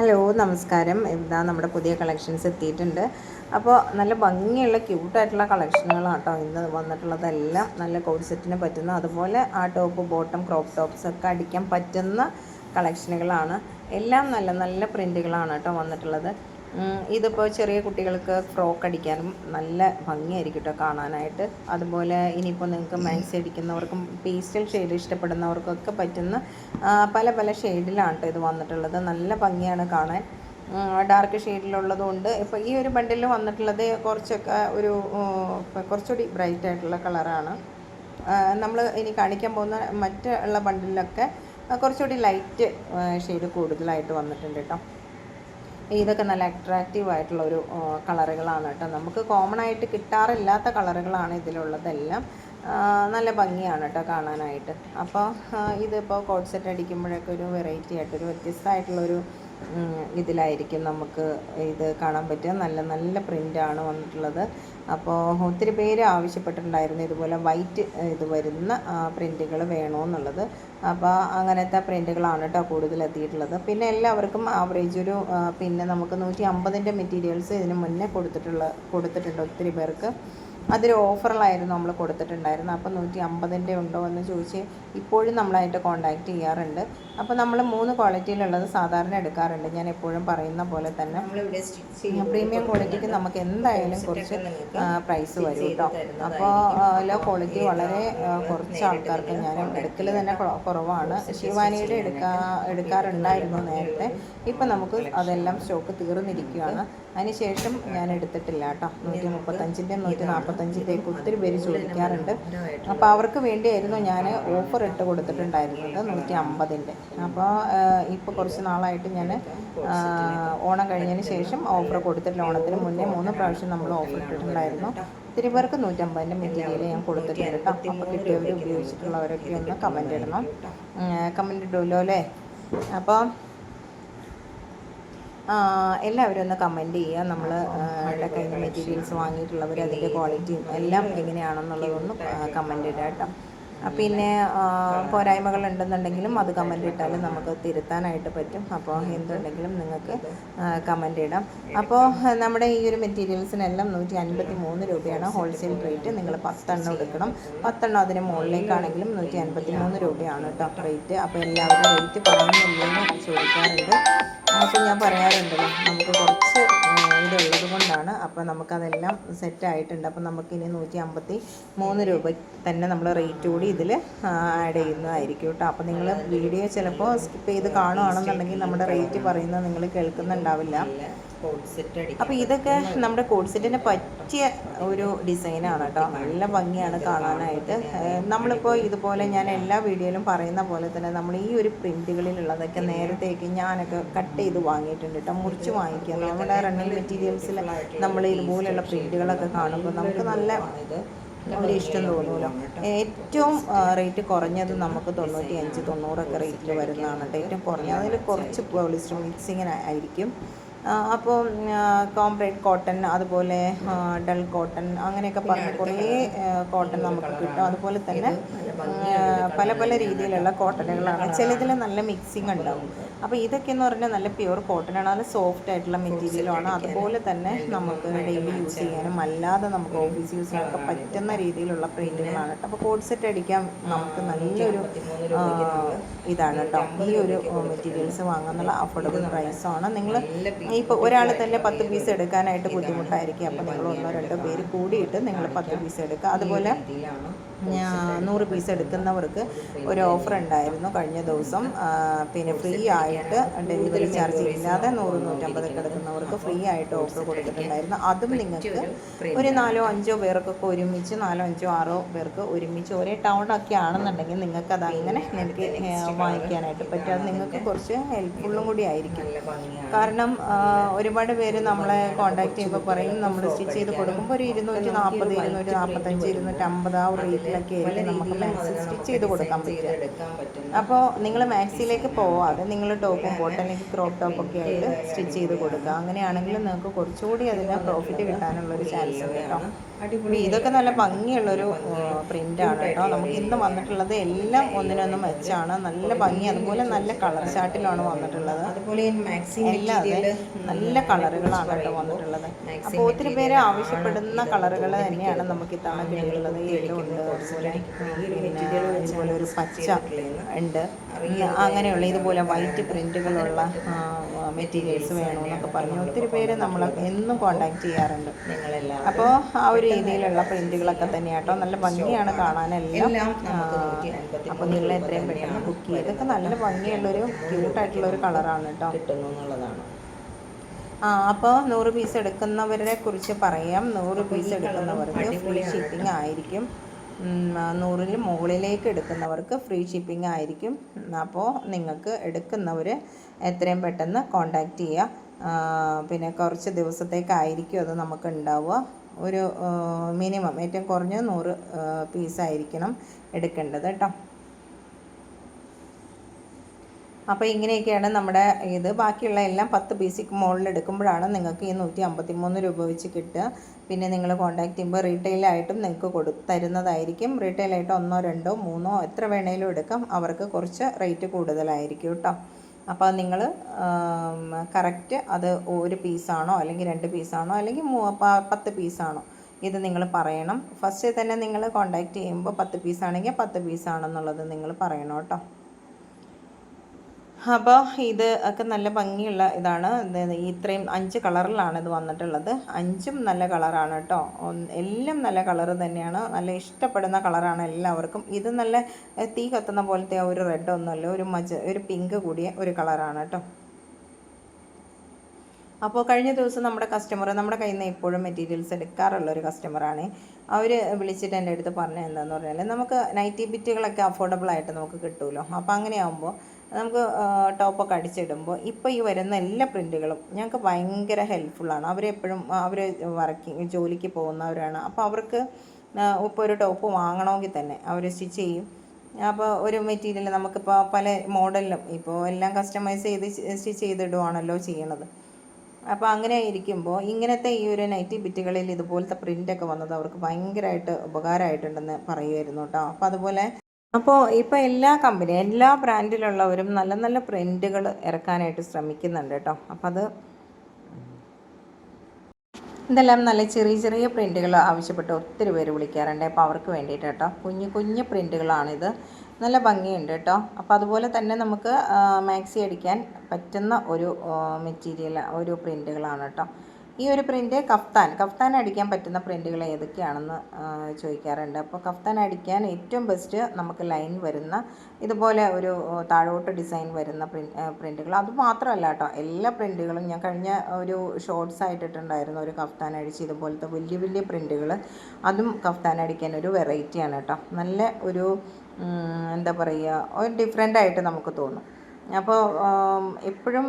Hello നമസ്കാരം. എന്താ നമ്മുടെ പുതിയ കളക്ഷൻസ് എത്തിയിട്ടുണ്ട്. അപ്പോൾ നല്ല ഭംഗിയുള്ള ക്യൂട്ടായിട്ടുള്ള കളക്ഷനുകളാണ് കേട്ടോ ഇന്ന് വന്നിട്ടുള്ളതെല്ലാം. നല്ല കോഡ് സെറ്റിന് പറ്റുന്ന അതുപോലെ ആ ടോപ്പ് ബോട്ടം ക്രോപ്പ് ടോപ്സ് ഒക്കെ അടിക്കാൻ പറ്റുന്ന കളക്ഷനുകളാണ് എല്ലാം നല്ല നല്ല പ്രിന്റുകളാണ് കേട്ടോ വന്നിട്ടുള്ളത്. ഇതിപ്പോൾ ചെറിയ കുട്ടികൾക്ക് ഫ്രോക്ക് അടിക്കാനും നല്ല ഭംഗിയായിരിക്കും കേട്ടോ കാണാനായിട്ട്. അതുപോലെ ഇനിയിപ്പോൾ നിങ്ങൾക്ക് മാക്സി അടിക്കുന്നവർക്കും പേസ്റ്റൽ ഷെയ്ഡ് ഇഷ്ടപ്പെടുന്നവർക്കൊക്കെ പറ്റുന്ന പല പല ഷെയ്ഡിലാണ് ഇത് വന്നിട്ടുള്ളത്. നല്ല ഭംഗിയാണ് കാണാൻ. ഡാർക്ക് ഷെയ്ഡിലുള്ളതുകൊണ്ട് ഇപ്പോൾ ഈ ഒരു ബണ്ടിൽ വന്നിട്ടുള്ളത് കുറച്ചൊക്കെ ഒരു കുറച്ചുകൂടി ബ്രൈറ്റ് ആയിട്ടുള്ള കളറാണ്. നമ്മൾ ഇനി കാണിക്കാൻ പോകുന്ന മറ്റുള്ള ബണ്ടിലൊക്കെ കുറച്ചുകൂടി ലൈറ്റ് ഷെയ്ഡ് കൂടുതലായിട്ട് വന്നിട്ടുണ്ട് കേട്ടോ ഇതൊക്കെ നല്ല അട്രാക്റ്റീവ് ആയിട്ടുള്ള ഒരു കളറുകളാണ് കേട്ടോ. നമുക്ക് കോമൺ ആയിട്ട് കിട്ടാറില്ലാത്ത കളറുകളാണ് ഇതിലുള്ളതെല്ലാം. നല്ല ഭംഗിയാണ് കേട്ടോ കാണാനായിട്ട്. അപ്പോൾ ഇതിപ്പോൾ കോഡ് സെറ്റ് അടിക്കുമ്പോഴൊക്കെ ഒരു വെറൈറ്റി ആയിട്ടൊരു വ്യത്യസ്തമായിട്ടുള്ളൊരു ഇതിലായിരിക്കും നമുക്ക് ഇത് കാണാൻ പറ്റുക. നല്ല നല്ല പ്രിന്റാണ് വന്നിട്ടുള്ളത്. അപ്പോൾ ഒത്തിരി പേര് ആവശ്യപ്പെട്ടിട്ടുണ്ടായിരുന്നു ഇതുപോലെ വൈറ്റ് ഇത് വരുന്ന പ്രിന്റുകൾ വേണമെന്നുള്ളത് അപ്പോൾ അങ്ങനത്തെ പ്രിന്റുകളാണ് കേട്ടോ കൂടുതൽ എത്തിയിട്ടുള്ളത് പിന്നെ എല്ലാവർക്കും ആവറേജ് ഒരു പിന്നെ നമുക്ക് നൂറ്റി അമ്പതിന്റെ മെറ്റീരിയൽസ് ഇതിന് മുന്നേ കൊടുത്തിട്ടുള്ള കൊടുത്തിട്ടുണ്ട് ഒത്തിരി പേർക്ക്. അതൊരു ഓഫറിലായിരുന്നു നമ്മൾ കൊടുത്തിട്ടുണ്ടായിരുന്നത്. അപ്പോൾ നൂറ്റി അമ്പതിന്റെ ഉണ്ടോ എന്ന് ചോദിച്ച് ഇപ്പോഴും നമ്മളായിട്ട് കോൺടാക്റ്റ് ചെയ്യാറുണ്ട്. അപ്പോൾ നമ്മൾ മൂന്ന് ക്വാളിറ്റിയിലുള്ളത് സാധാരണ എടുക്കാറുണ്ട്. ഞാൻ എപ്പോഴും പറയുന്ന പോലെ തന്നെ പ്രീമിയം ക്വാളിറ്റിക്ക് നമുക്ക് എന്തായാലും കുറച്ച് പ്രൈസ് വരും കേട്ടോ അപ്പോൾ ലോ ക്വാളിറ്റി വളരെ കുറച്ച് ആൾക്കാർക്ക് ഞാൻ എടുക്കൽ തന്നെ കുറവാണ്. ശിവാനിയുടെ എടുക്കാ എടുക്കാറുണ്ടായിരുന്നു നേരത്തെ. ഇപ്പം നമുക്ക് അതെല്ലാം സ്റ്റോക്ക് തീർന്നിരിക്കുകയാണ് അതിനുശേഷം ഞാൻ എടുത്തിട്ടില്ല കേട്ടോ. നൂറ്റി മുപ്പത്തഞ്ചിന്റെയും നൂറ്റി നാൽപ്പത്തഞ്ചിന്റെയൊക്കെ ഒത്തിരി പേര് ചോദിക്കാറുണ്ട്. അപ്പോൾ അവർക്ക് വേണ്ടിയായിരുന്നു ഞാൻ ഓഫർ ഇട്ട് കൊടുത്തിട്ടുണ്ടായിരുന്നത് നൂറ്റി അമ്പതിന്റെ. അപ്പോൾ ഇപ്പോൾ കുറച്ച് നാളായിട്ട് ഞാൻ ഓണം കഴിഞ്ഞതിന് ശേഷം ഓഫർ കൊടുത്തിട്ടില്ല ഓണത്തിന് മുന്നേ മൂന്ന് പ്രാവശ്യം നമ്മൾ ഓഫർ ഇട്ടിട്ടുണ്ടായിരുന്നു. ഒത്തിരി പേർക്ക് നൂറ്റമ്പതിന്റെ മെറ്റീരിയൽ ഞാൻ കൊടുത്തിട്ടുണ്ട് കേട്ടോ. അപ്പോൾ കിട്ടിയവർ ഉപയോഗിച്ചിട്ടുള്ളവരൊക്കെ ഒന്ന് കമന്റ് ഇടണം. കമന്റ് ഇടുമല്ലോ അല്ലേ? അപ്പോൾ എല്ലാവരും ഒന്ന് കമന്റ് ചെയ്യുക. നമ്മൾ കയ്യിൽ മെറ്റീരിയൽസ് വാങ്ങിയിട്ടുള്ളവർ അതിന്റെ ക്വാളിറ്റിയും എല്ലാം എങ്ങനെയാണെന്നുള്ളതൊന്നും കമന്റ് ഇടാം കേട്ടോ. പിന്നെ പോരായ്മകൾ ഉണ്ടെന്നുണ്ടെങ്കിലും അത് കമന്റ് ഇട്ടാലും നമുക്ക് തിരുത്താനായിട്ട് പറ്റും. അപ്പോൾ എന്തുണ്ടെങ്കിലും നിങ്ങൾക്ക് കമന്റ് ഇടാം. അപ്പോൾ നമ്മുടെ ഈ ഒരു മെറ്റീരിയൽസിനെല്ലാം നൂറ്റി അൻപത്തി മൂന്ന് രൂപയാണ് ഹോൾസെയിൽ റേറ്റ് നിങ്ങൾ പത്തെണ്ണം എടുക്കണം. പത്തെണ്ണം അതിന് മുകളിലേക്കാണെങ്കിലും നൂറ്റി അൻപത്തി മൂന്ന് രൂപയാണ് കേട്ടോ റേറ്റ് അപ്പോൾ എല്ലാവരും റേറ്റ് പറയുന്നില്ലെന്ന് ചോദിക്കാറുണ്ട്. അപ്പോൾ ഞാൻ പറയാറുണ്ടല്ലോ നമുക്ക് കുറച്ച് ഇതുള്ളൂ. കൊണ്ടാണ്. അപ്പോൾ നമുക്കതെല്ലാം സെറ്റായിട്ടുണ്ട് അപ്പോൾ നമുക്കിനി നൂറ്റി അമ്പത്തി മൂന്ന് രൂപ തന്നെ നമ്മൾ റേറ്റ് കൂടി ഇതിൽ ആഡ് ചെയ്യുന്നതായിരിക്കും കേട്ടോ അപ്പോൾ നിങ്ങൾ വീഡിയോ ചിലപ്പോൾ സ്കിപ്പ് ചെയ്ത് കാണുകയാണെന്നുണ്ടെങ്കിൽ നമ്മുടെ റേറ്റ് പറയുന്നത് നിങ്ങൾ കേൾക്കുന്നുണ്ടാവില്ല. അപ്പോൾ ഇതൊക്കെ നമ്മുടെ കോഡ് സെറ്റിന് പറ്റിയ ഒരു ഡിസൈനാണ് കേട്ടോ. നല്ല ഭംഗിയാണ് കാണാനായിട്ട്. നമ്മളിപ്പോൾ ഇതുപോലെ ഞാൻ എല്ലാ വീഡിയോയിലും പറയുന്ന പോലെ തന്നെ നമ്മൾ ഈ ഒരു പ്രിന്റുകളിലുള്ളതൊക്കെ നേരത്തേക്ക് ഞാനൊക്കെ കട്ട് ചെയ്ത് വാങ്ങിയിട്ടുണ്ട് കേട്ടോ. മുറിച്ച് വാങ്ങിക്കുക. നമ്മുടെ റണ്ണിങ് മെറ്റീരിയൽസിൽ നമ്മൾ ഇതുപോലെയുള്ള പ്രിന്റുകളൊക്കെ കാണുമ്പോൾ നമുക്ക് നല്ല ഒരു ഇഷ്ടം തോന്നുമല്ലോ ഏറ്റവും റേറ്റ് കുറഞ്ഞത് നമുക്ക് തൊണ്ണൂറ്റി അഞ്ച് തൊണ്ണൂറൊക്കെ റേറ്റിൽ വരുന്നതാണ് കേട്ടോ. ഏറ്റവും കുറഞ്ഞത് അതിൽ കുറച്ച് പോളിസ്റ്റർ മിക്സിങ്ങിന് ആയിരിക്കും. ആ, അപ്പോൾ കോംപ്രേറ്റ് കോട്ടൺ അതുപോലെ ഡൾ കോട്ടൺ അങ്ങനെയൊക്കെ പറഞ്ഞ് കുറേ കോട്ടൺ നമുക്ക് കിട്ടും. അതുപോലെ തന്നെ പല പല രീതിയിലുള്ള കോട്ടണുകളാണ് ചിലതിൽ നല്ല മിക്സിങ് ഉണ്ടാവും. അപ്പോൾ ഇതൊക്കെ എന്ന് പറഞ്ഞാൽ നല്ല പ്യുവർ കോട്ടനാണ് നല്ല സോഫ്റ്റ് ആയിട്ടുള്ള മെറ്റീരിയലാണ് അതുപോലെ തന്നെ നമുക്ക് ഡെയിലി യൂസ് ചെയ്യാനും അല്ലാതെ നമുക്ക് ഓഫീസ് യൂസ് ചെയ്യാനൊക്കെ പറ്റുന്ന രീതിയിലുള്ള പ്രിന്റുകളാണ് കേട്ടോ അപ്പോൾ കോഡ് സെറ്റ് അടിക്കാൻ നമുക്ക് നല്ലൊരു ഇതാണ് കേട്ടോ ഈ ഒരു മെറ്റീരിയൽസ് വാങ്ങാനുള്ള അഫോർഡബിൾ പ്രൈസാണ് നിങ്ങൾ ഇപ്പോൾ ഒരാൾ തന്നെ പത്ത് പീസ് എടുക്കാനായിട്ട് ബുദ്ധിമുട്ടായിരിക്കും. അപ്പോൾ നിങ്ങൾ ഒന്നോ രണ്ടോ പേര് കൂടിയിട്ട് നിങ്ങൾ പത്ത് പീസ് എടുക്കുക. അതുപോലെ നൂറ് പീസ് എടുക്കുന്നവർക്ക് ഒരു ഓഫർ ഉണ്ടായിരുന്നു കഴിഞ്ഞ ദിവസം. പിന്നെ ഫ്രീ ആയിട്ട് ഡെലിവറി ചാർജ് ഇല്ലാതെ നൂറ് നൂറ്റമ്പത് കിടക്കുന്നവർക്ക് ഫ്രീ ആയിട്ട് ഓഫർ കൊടുത്തിട്ടുണ്ടായിരുന്നു. അതും നിങ്ങൾക്ക് ഒരു നാലോ അഞ്ചോ പേർക്കൊക്കെ ഒരുമിച്ച് നാലോ അഞ്ചോ ആറോ പേർക്ക് ഒരുമിച്ച് ഒരേ ടൗണൊക്കെ ആണെന്നുണ്ടെങ്കിൽ നിങ്ങൾക്ക് അത് അങ്ങനെ നിങ്ങൾക്ക് വാങ്ങിക്കാനായിട്ട് പറ്റും. അത് നിങ്ങൾക്ക് കുറച്ച് ഹെൽപ്ഫുള്ളും കൂടി ആയിരിക്കും. കാരണം ഒരുപാട് പേര് നമ്മളെ കോണ്ടാക്ട് ചെയ്യുമ്പോൾ പറയും നമ്മൾ സ്റ്റിച്ച് ചെയ്ത് കൊടുക്കുമ്പോൾ ഒരു ഇരുന്നൂറ്റി നാൽപ്പത് ഇരുന്നൂറ്റി നാൽപ്പത്തഞ്ച് ഇരുന്നൂറ്റി അമ്പത് ആ റേറ്റിലൊക്കെ ആയിരിക്കും നമുക്ക് സ്റ്റിച്ച് ചെയ്ത് കൊടുക്കാൻ പറ്റും. അപ്പോൾ നിങ്ങൾ മാക്സിയിലേക്ക് പോവാതെ നിങ്ങൾ ടോപ്പും ബോട്ടം അല്ലെങ്കിൽ ക്രോപ്പ് ടോപ്പൊക്കെ ആയിട്ട് സ്റ്റിച്ച് ചെയ്ത് കൊടുക്കുക അങ്ങനെയാണെങ്കിൽ നിങ്ങൾക്ക് കുറച്ചുകൂടി അതിന് പ്രോഫിറ്റ് കിട്ടാനുള്ളൊരു ചാൻസ് ഉണ്ട് കേട്ടോ. ഇതൊക്കെ നല്ല ഭംഗിയുള്ളൊരു പ്രിന്റാണ് കേട്ടോ. നമുക്ക് ഇന്ന് വന്നിട്ടുള്ളത് എല്ലാം ഒന്നിനൊന്ന് മെച്ചാണ് നല്ല ഭംഗി. അതുപോലെ നല്ല കളർ ചാർട്ടിലാണ് വന്നിട്ടുള്ളത്. അതുപോലെ എല്ലാം നല്ല കളറുകളാണ് കേട്ടോ വന്നിട്ടുള്ളത്. അപ്പോൾ ഒത്തിരി പേര് ആവശ്യപ്പെടുന്ന കളറുകൾ തന്നെയാണ് നമുക്ക് ഇത്തവണ കിട്ടിയിട്ടുള്ളത് ഈ ഉണ്ട് ഇതുപോലെ ഒരു പച്ച ഉണ്ട്. അങ്ങനെയുള്ള ഇതുപോലെ വൈറ്റ് പ്രിന്റുകളുള്ള മെറ്റീരിയൽസ് വേണമെന്നൊക്കെ പറഞ്ഞ് ഒത്തിരി പേര് നമ്മൾ എന്നും കോണ്ടാക്ട് ചെയ്യാറുണ്ട്. നിങ്ങളെല്ലാം അപ്പോൾ ആ ഒരു രീതിയിലുള്ള പ്രിന്റുകളൊക്കെ തന്നെയാട്ടോ. നല്ല ഭംഗിയാണ് കാണാനെല്ലാം. അപ്പോൾ നിങ്ങൾ എത്രയും പെട്ടെന്ന് ബുക്ക് ചെയ്ത്. ഇതൊക്കെ നല്ല ഭംഗിയുള്ളൊരു ക്യൂട്ടായിട്ടുള്ള ഒരു കളറാണ് കേട്ടോ. കിട്ടുന്നു എന്നുള്ളതാണ്. ആ അപ്പോൾ നൂറ് പീസ് എടുക്കുന്നവരെ കുറിച്ച് പറയാം. നൂറ് പീസ് എടുക്കുന്നവർക്ക് ഫ്രീ ഷിപ്പിംഗ് ആയിരിക്കും. നൂറിൽ മുകളിലേക്ക് എടുക്കുന്നവർക്ക് ഫ്രീ ഷിപ്പിംഗ് ആയിരിക്കും. അപ്പോൾ നിങ്ങൾക്ക് എടുക്കുന്നവർ എത്രയും പെട്ടെന്ന് കോണ്ടാക്റ്റ് ചെയ്യുക പിന്നെ കുറച്ച് ദിവസത്തേക്കായിരിക്കും അത് നമുക്ക് ഉണ്ടാവുക ഒരു മിനിമം ഏറ്റവും കുറഞ്ഞ നൂറ് പീസായിരിക്കണം എടുക്കേണ്ടത് കേട്ടോ. അപ്പോൾ ഇങ്ങനെയൊക്കെയാണ് നമ്മുടെ ഇത്. ബാക്കിയുള്ള എല്ലാം പത്ത് പീസിക്ക് മുകളിൽ എടുക്കുമ്പോഴാണ് നിങ്ങൾക്ക് ഈ നൂറ്റി അമ്പത്തി മൂന്ന് രൂപ വെച്ച് കിട്ടുക. പിന്നെ നിങ്ങൾ കോൺടാക്ട് ചെയ്യുമ്പോൾ റീറ്റെയിലായിട്ടും നിങ്ങൾക്ക് കൊടു തരുന്നതായിരിക്കും. റീറ്റെയിലായിട്ട് ഒന്നോ രണ്ടോ മൂന്നോ എത്ര വേണേലും എടുക്കാം. അവർക്ക് കുറച്ച് റേറ്റ് കൂടുതലായിരിക്കും കേട്ടോ അപ്പോൾ നിങ്ങൾ കറക്റ്റ് അത് ഒരു പീസാണോ അല്ലെങ്കിൽ രണ്ട് പീസാണോ അല്ലെങ്കിൽ മൂ- പത്ത് പീസാണോ ഇത് നിങ്ങൾ പറയണം. ഫസ്റ്റ് തന്നെ നിങ്ങൾ കോൺടാക്ട് ചെയ്യുമ്പോൾ പത്ത് പീസാണെങ്കിൽ പത്ത് പീസാണെന്നുള്ളത് നിങ്ങൾ പറയണം കേട്ടോ അപ്പോൾ ഇത് ഒക്കെ നല്ല ഭംഗിയുള്ള ഇതാണ്. ഇത് ഇത്രയും അഞ്ച് കളറിലാണ് ഇത് വന്നിട്ടുള്ളത്. അഞ്ചും നല്ല കളറാണ് കേട്ടോ. എല്ലാം നല്ല കളർ തന്നെയാണ്. നല്ല ഇഷ്ടപ്പെടുന്ന കളറാണ് എല്ലാവർക്കും. ഇത് നല്ല തീ കത്തുന്ന പോലത്തെ ഒരു റെഡ് ഒന്നുമല്ല ഒരു മജ ഒരു പിങ്ക് കൂടിയ ഒരു കളറാണ് കേട്ടോ. അപ്പോൾ കഴിഞ്ഞ ദിവസം നമ്മുടെ കസ്റ്റമർ നമ്മുടെ കയ്യിൽ നിന്ന് എപ്പോഴും മെറ്റീരിയൽസ് എടുക്കാറുള്ള ഒരു കസ്റ്റമറാണ് അവർ വിളിച്ചിട്ട് എന്റെ അടുത്ത് പറഞ്ഞത് എന്താണെന്ന് പറഞ്ഞാൽ നമുക്ക് നൈറ്റി ബിറ്റുകളൊക്കെ അഫോർഡബിൾ ആയിട്ട് നമുക്ക് കിട്ടുമല്ലോ അപ്പോൾ അങ്ങനെയാകുമ്പോൾ നമുക്ക് ടോപ്പൊക്കെ അടിച്ചിടുമ്പോൾ ഇപ്പോൾ ഈ വരുന്ന എല്ലാ പ്രിന്റുകളും ഞങ്ങൾക്ക് ഭയങ്കര ഹെൽപ്ഫുള്ളാണ് അവരെപ്പോഴും അവർ വർക്കിംഗ് ജോലിക്ക് പോകുന്നവരാണ്. അപ്പോൾ അവർക്ക് ഇപ്പോൾ ഒരു ടോപ്പ് വാങ്ങണമെങ്കിൽ തന്നെ അവർ സ്റ്റിച്ച് ചെയ്യും. അപ്പോൾ ഒരു മെറ്റീരിയൽ നമുക്കിപ്പോൾ പല മോഡലിലും ഇപ്പോൾ എല്ലാം കസ്റ്റമൈസ് ചെയ്ത് സ്റ്റിച്ച് ചെയ്തിടുവാണല്ലോ ചെയ്യണത്. അപ്പോൾ അങ്ങനെ ഇരിക്കുമ്പോൾ ഇങ്ങനത്തെ ഈ ഒരു നൈറ്റി ബിറ്റുകളിൽ ഇതുപോലത്തെ പ്രിന്റൊക്കെ വന്നത് അവർക്ക് ഭയങ്കരമായിട്ട് ഉപകാരമായിട്ടുണ്ടെന്ന് പറയുമായിരുന്നു കേട്ടോ അപ്പോൾ അതുപോലെ അപ്പോൾ ഇപ്പോൾ എല്ലാ കമ്പനി എല്ലാ ബ്രാൻഡിലുള്ളവരും നല്ല നല്ല പ്രിന്റുകൾ ഇറക്കാനായിട്ട് ശ്രമിക്കുന്നുണ്ട് കേട്ടോ അപ്പം അത് ഇതെല്ലാം നല്ല ചെറിയ ചെറിയ പ്രിന്റുകൾ ആവശ്യപ്പെട്ട് ഒത്തിരി പേര് വിളിക്കാറുണ്ട്. അപ്പോൾ അവർക്ക് വേണ്ടിയിട്ട് കേട്ടോ കുഞ്ഞു കുഞ്ഞു പ്രിന്റുകളാണിത് നല്ല ഭംഗിയുണ്ട് കേട്ടോ. അപ്പോൾ അതുപോലെ തന്നെ നമുക്ക് മാക്സി അടിക്കാൻ പറ്റുന്ന ഒരു മെറ്റീരിയൽ ഒരു പ്രിന്റുകളാണ് കേട്ടോ. ഈ ഒരു പ്രിന്റ് കഫ്താൻ. കഫ്താൻ അടിക്കാൻ പറ്റുന്ന പ്രിന്റുകൾ ഏതൊക്കെയാണെന്ന് ചോദിക്കാറുണ്ട്. അപ്പോൾ കഫ്താൻ അടിക്കാൻ ഏറ്റവും ബെസ്റ്റ് നമുക്ക് ലൈൻ വരുന്ന ഇതുപോലെ ഒരു താഴോട്ട് ഡിസൈൻ വരുന്ന പ്രിന്റുകൾ അത് മാത്രമല്ല കേട്ടോ എല്ലാ പ്രിന്റുകളും ഞാൻ കഴിഞ്ഞ ഒരു ഷോർട്സ് ആയിട്ടിട്ടുണ്ടായിരുന്നു. ഒരു കഫ്താൻ അടിച്ച് ഇതുപോലത്തെ വലിയ വലിയ പ്രിന്റുകൾ അതും കഫ്താൻ അടിക്കാൻ ഒരു വെറൈറ്റിയാണ് കേട്ടോ. നല്ല ഒരു എന്താ പറയുക ഒരു ഡിഫറെന്റ് ആയിട്ട് നമുക്ക് തോന്നും. അപ്പോൾ എപ്പോഴും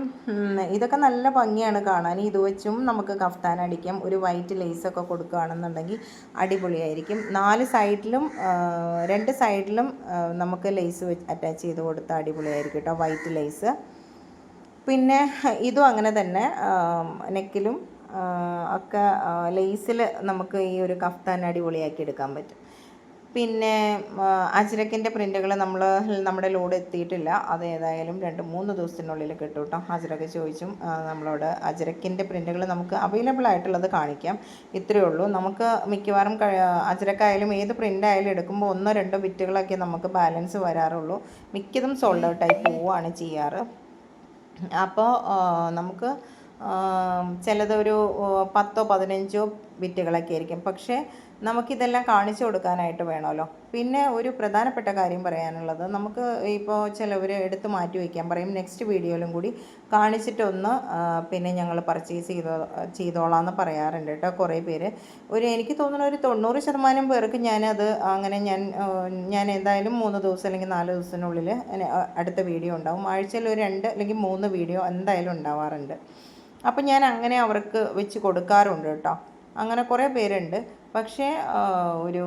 ഇതൊക്കെ നല്ല ഭംഗിയാണ് കാണാൻ. ഇത് വെച്ചും നമുക്ക് കഫ്താൻ അടിക്കാം. ഒരു വൈറ്റ് ലേസൊക്കെ കൊടുക്കുകയാണെന്നുണ്ടെങ്കിൽ അടിപൊളിയായിരിക്കും. നാല് സൈഡിലും രണ്ട് സൈഡിലും നമുക്ക് ലേസ് അറ്റാച്ച് ചെയ്ത് കൊടുത്താൽ അടിപൊളിയായിരിക്കും കേട്ടോ വൈറ്റ് ലേസ് പിന്നെ ഇതും അങ്ങനെ തന്നെ നെക്കിലും ഒക്കെ ലേസിൽ നമുക്ക് ഈ ഒരു കഫ്താൻ അടിപൊളിയാക്കി എടുക്കാൻ പറ്റും. പിന്നെ അജ്രക്കിന്റെ പ്രിന്റുകൾ നമ്മൾ നമ്മുടെ ലോഡ് എത്തിയിട്ടില്ല. അത് ഏതായാലും രണ്ട് മൂന്ന് ദിവസത്തിനുള്ളിൽ കിട്ടും കേട്ടോ അജ്രക്ക് ചോദിച്ചും നമ്മളോട് അജ്രക്കിന്റെ പ്രിന്റുകൾ നമുക്ക് അവൈലബിൾ ആയിട്ടുള്ളത് കാണിക്കാം. ഇത്രയേ ഉള്ളൂ. നമുക്ക് മിക്കവാറും അജ്രക്കായാലും ഏത് പ്രിന്റ് ആയാലും എടുക്കുമ്പോൾ ഒന്നോ രണ്ടോ ബിറ്റുകളൊക്കെ നമുക്ക് ബാലൻസ് വരാറുള്ളൂ. മിക്കതും സോൾഡ് ഔട്ടായി പോവുകയാണ് ചെയ്യാറ്. അപ്പോൾ നമുക്ക് ചിലതൊരു പത്തോ പതിനഞ്ചോ ബിറ്റുകളൊക്കെ ആയിരിക്കും. പക്ഷേ നമുക്കിതെല്ലാം കാണിച്ചു കൊടുക്കാനായിട്ട് വേണമല്ലോ. പിന്നെ ഒരു പ്രധാനപ്പെട്ട കാര്യം പറയാനുള്ളത്. നമുക്ക് ഇപ്പോൾ ചിലവർ എടുത്ത് മാറ്റി വയ്ക്കാൻ പറയും. നെക്സ്റ്റ് വീഡിയോയിലും കൂടി കാണിച്ചിട്ടൊന്ന് പിന്നെ ഞങ്ങൾ പർച്ചേസ് ചെയ്തോ ചെയ്തോളാം എന്ന് പറയാറുണ്ട് കേട്ടോ കുറേ പേര്. ഒരു എനിക്ക് തോന്നുന്ന ഒരു തൊണ്ണൂറ് ശതമാനം പേർക്ക് ഞാനത് അങ്ങനെ ഞാൻ ഞാൻ എന്തായാലും മൂന്ന് ദിവസം അല്ലെങ്കിൽ നാല് ദിവസത്തിനുള്ളിൽ അടുത്ത വീഡിയോ ഉണ്ടാവും. ആഴ്ചയിൽ ഒരു രണ്ട് അല്ലെങ്കിൽ മൂന്ന് വീഡിയോ എന്തായാലും ഉണ്ടാവാറുണ്ട്. അപ്പം ഞാൻ അങ്ങനെ അവർക്ക് വെച്ച് കൊടുക്കാറുണ്ട് കേട്ടോ അങ്ങനെ കുറേ പേരുണ്ട്. പക്ഷേ ഒരു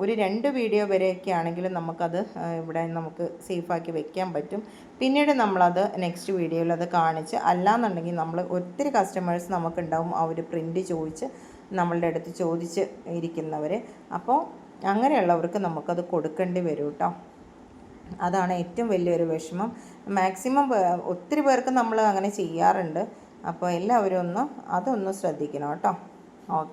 ഒരു രണ്ട് വീഡിയോ വരെയൊക്കെ ആണെങ്കിലും നമുക്കത് ആ, ഇവിടെ നമുക്ക് സേഫാക്കി വെക്കാൻ പറ്റും. പിന്നീട് നമ്മളത് നെക്സ്റ്റ് വീഡിയോയിൽ അത് കാണിച്ച് അല്ലാന്നുണ്ടെങ്കിൽ നമ്മൾ ഒത്തിരി കസ്റ്റമേഴ്സ് നമുക്കുണ്ടാവും അവർ പ്രിന്റ് ചോദിച്ച് നമ്മളുടെ അടുത്ത് ചോദിച്ച് ഇരിക്കുന്നവർ അപ്പോൾ അങ്ങനെയുള്ളവർക്ക് നമുക്കത് കൊടുക്കേണ്ടി വരും കേട്ടോ അതാണ് ഏറ്റവും വലിയൊരു വിഷമം. മാക്സിമം ഒത്തിരി പേർക്ക് നമ്മൾ അങ്ങനെ ചെയ്യാറുണ്ട്. അപ്പോൾ എല്ലാവരും ഒന്ന് അതൊന്ന് ശ്രദ്ധിക്കണം കേട്ടോ ഓക്കെ.